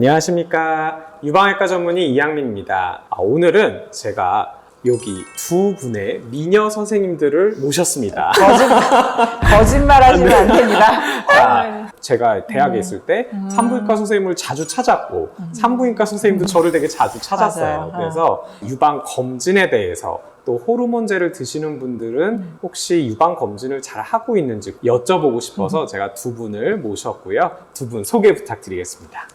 안녕하십니까. 유방외과 전문의 이양민입니다. 아, 오늘은 제가 여기 두 분의 미녀 선생님들을 모셨습니다. 거짓말, 거짓말 하시면 안 됩니다. 자, 제가 대학에 있을 때 산부인과 선생님을 자주 찾았고 산부인과 선생님도 저를 되게 자주 찾았어요. 맞아요. 그래서 유방 검진에 대해서 또 호르몬제를 드시는 분들은 혹시 유방 검진을 잘 하고 있는지 여쭤보고 싶어서 제가 두 분을 모셨고요. 두 분 소개 부탁드리겠습니다.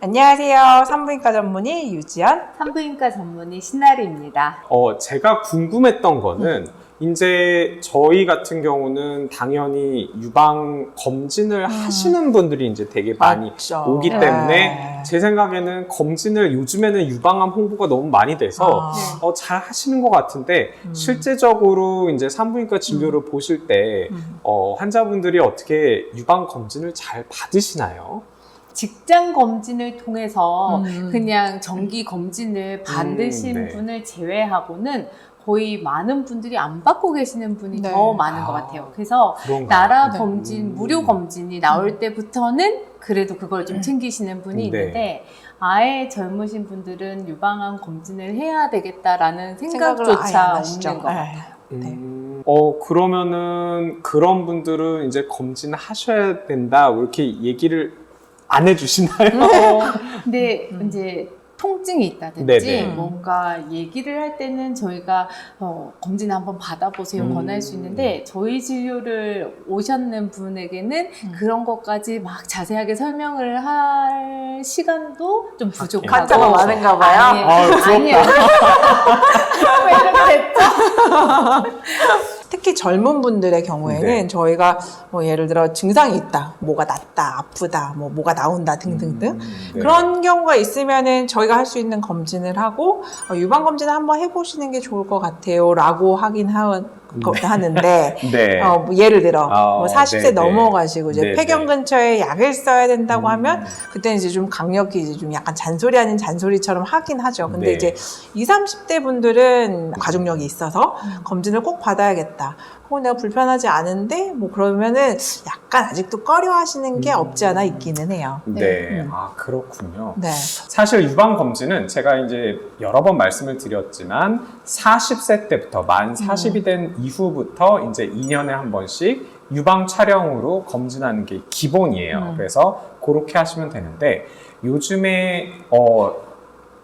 안녕하세요. 산부인과 전문의 유지연. 산부인과 전문의 신나리입니다. 어, 제가 궁금했던 거는 이제 저희 같은 경우는 당연히 유방 검진을 하시는 분들이 이제 되게 많이 맞죠. 오기 네. 때문에 제 생각에는 검진을 요즘에는 유방암 홍보가 너무 많이 돼서 아. 어, 잘 하시는 것 같은데 음. 실제적으로 이제 산부인과 진료를 보실 때 음. 어, 환자분들이 어떻게 유방 검진을 잘 받으시나요? 직장 검진을 통해서 음. 그냥 정기 검진을 받으신 네. 분을 제외하고는 거의 많은 분들이 안 받고 계시는 분이 네. 더 많은 아. 것 같아요. 그래서 그런가요? 나라 네. 검진, 음. 무료 검진이 나올 때부터는 그래도 그걸 좀 챙기시는 분이 네. 있는데 아예 젊으신 분들은 유방암 검진을 해야 되겠다라는 생각조차. 없는 것 네. 같아요. 네. 음, 어, 그러면은 그런 분들은 이제 검진하셔야 된다, 뭐 이렇게 얘기를 안 해주시나요? 어, 근데 음. 이제 통증이 있다든지 네네. 뭔가 얘기를 할 때는 저희가 어, 검진 한번 받아보세요 음. 권할 수 있는데 저희 진료를 오셨는 분에게는 음. 그런 것까지 막 자세하게 설명을 할 시간도 좀 부족하고 가짜가 많은가 봐요. 아니, 아, 부럽다. 아니요 왜 이렇게 됐죠? 특히 젊은 분들의 경우에는 네. 저희가 뭐 예를 들어 증상이 있다, 뭐가 낫다, 아프다, 뭐 뭐가 나온다 등등등 음, 네. 그런 경우가 있으면은 저희가 할 수 있는 검진을 하고 어, 유방 검진을 한번 해보시는 게 좋을 것 같아요라고 하긴 하, 거- 하는데 네. 어, 뭐 예를 들어 어, 뭐 40세 네, 네. 넘어가시고 이제 네, 폐경 네. 근처에 약을 써야 된다고 음. 하면 그때는 이제 좀 강력히 이제 좀 약간 잔소리 아닌 잔소리처럼 하긴 하죠. 근데 네. 이제 20, 30대 분들은 가족력이 있어서 음. 검진을 꼭 받아야겠다. 혹은 내가 불편하지 않은데 뭐 그러면은 약간 아직도 꺼려 하시는 게 음. 없지 않아 있기는 해요. 네. 음. 아, 그렇군요. 네. 사실 유방 검진은 제가 이제 여러 번 말씀을 드렸지만 40세 때부터 만 40이 된 이후부터 이제 2년에 한 번씩 유방 촬영으로 검진하는 게 기본이에요. 음. 그래서 그렇게 하시면 되는데 요즘에 어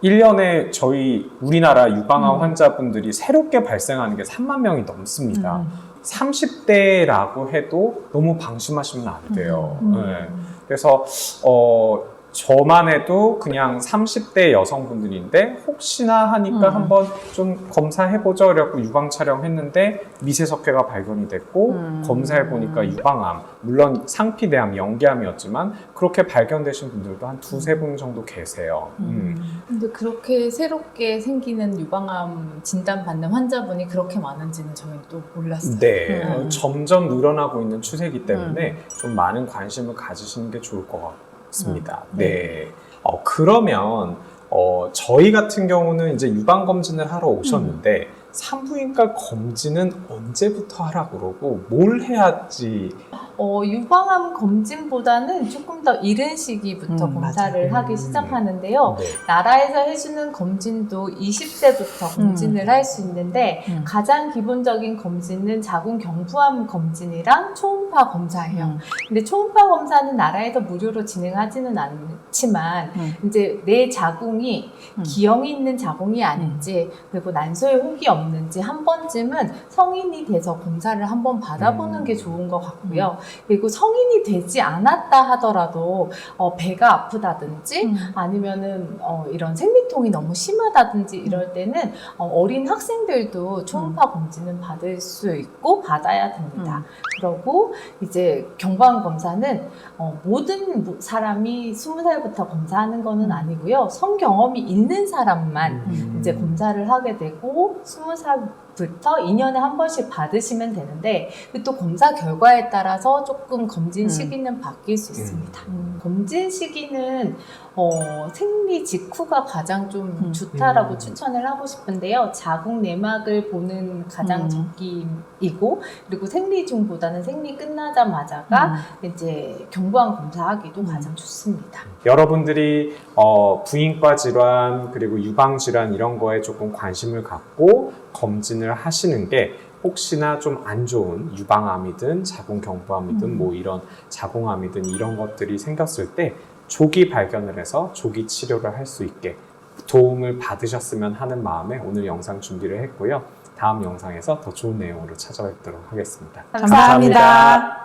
1년에 저희 우리나라 유방암 음. 환자분들이 새롭게 발생하는 게 3만 명이 넘습니다. 음. 30대라고 해도 너무 방심하시면 안 돼요. 음. 네. 그래서 어 저만 해도 그냥 30대 여성분들인데 혹시나 하니까 음. 한번 좀 검사해보죠. 이래갖고 유방 촬영했는데 미세석회가 발견이 됐고 음. 검사해보니까 유방암 물론 상피대암, 연기암이었지만 그렇게 발견되신 분들도 한 두세 분 정도 계세요. 음. 근데 그렇게 새롭게 생기는 유방암 진단받는 환자분이 그렇게 많은지는 저희는 또 몰랐어요. 네, 음. 어, 점점 늘어나고 있는 추세이기 때문에 좀 많은 관심을 가지시는 게 좋을 것 같 습니다. 음. 네. 어, 그러면 어, 저희 같은 경우는 이제 유방 검진을 하러 오셨는데 산부인과 검진은 언제부터 하라고 그러고 뭘 해야지 어, 유방암 검진보다는 조금 더 이른 시기부터 음, 검사를 맞아요. 하기 음. 시작하는데요. 네. 나라에서 해주는 검진도 20세부터 검진을 할수 있는데 음. 가장 기본적인 검진은 자궁 경부암 검진이랑 초음파 검사예요. 음. 근데 초음파 검사는 나라에서 무료로 진행하지는 않지만 음. 이제 내 자궁이 음. 기형이 있는 자궁이 아닌지 그리고 난소에 혹이 없는지 한 번쯤은 성인이 돼서 검사를 한번 받아보는 음. 게 좋은 것 같고요. 그리고 성인이 되지 않았다 하더라도 어, 배가 아프다든지 음. 아니면은 어, 이런 생리통이 너무 심하다든지 이럴 때는 어, 린 학생들도 초음파 검진은 받을 수 있고 받아야 됩니다. 음. 그러고 이제 경부암 검사는 어, 모든 무- 사람이 20살부터 검사하는 거는 아니고요. 성 경험이 있는 사람만 음. 이제 검사를 하게 되고 20살 부터 2년에 한 번씩 받으시면 되는데 그또 검사 결과에 따라서 조금 검진 음. 시기는 바뀔 수 있습니다. 음. 검진 시기는 어, 생리 직후가 가장 좀 음. 좋다라고 음. 추천을 하고 싶은데요. 자궁 내막을 보는 가장 음. 적기이고 그리고 생리 중보다는 생리 끝나자마자가 이제 경부암 검사하기도 음. 가장 좋습니다. 여러분들이 어, 부인과 질환 그리고 유방 질환 이런 거에 조금 관심을 갖고 검진을 하시는 게 혹시나 좀 안 좋은 유방암이든 자궁경부암이든 음. 뭐 이런 자궁암이든 이런 것들이 생겼을 때 조기 발견을 해서 조기 치료를 할 수 있게 도움을 받으셨으면 하는 마음에 오늘 영상 준비를 했고요. 다음 영상에서 더 좋은 내용으로 찾아뵙도록 하겠습니다. 감사합니다.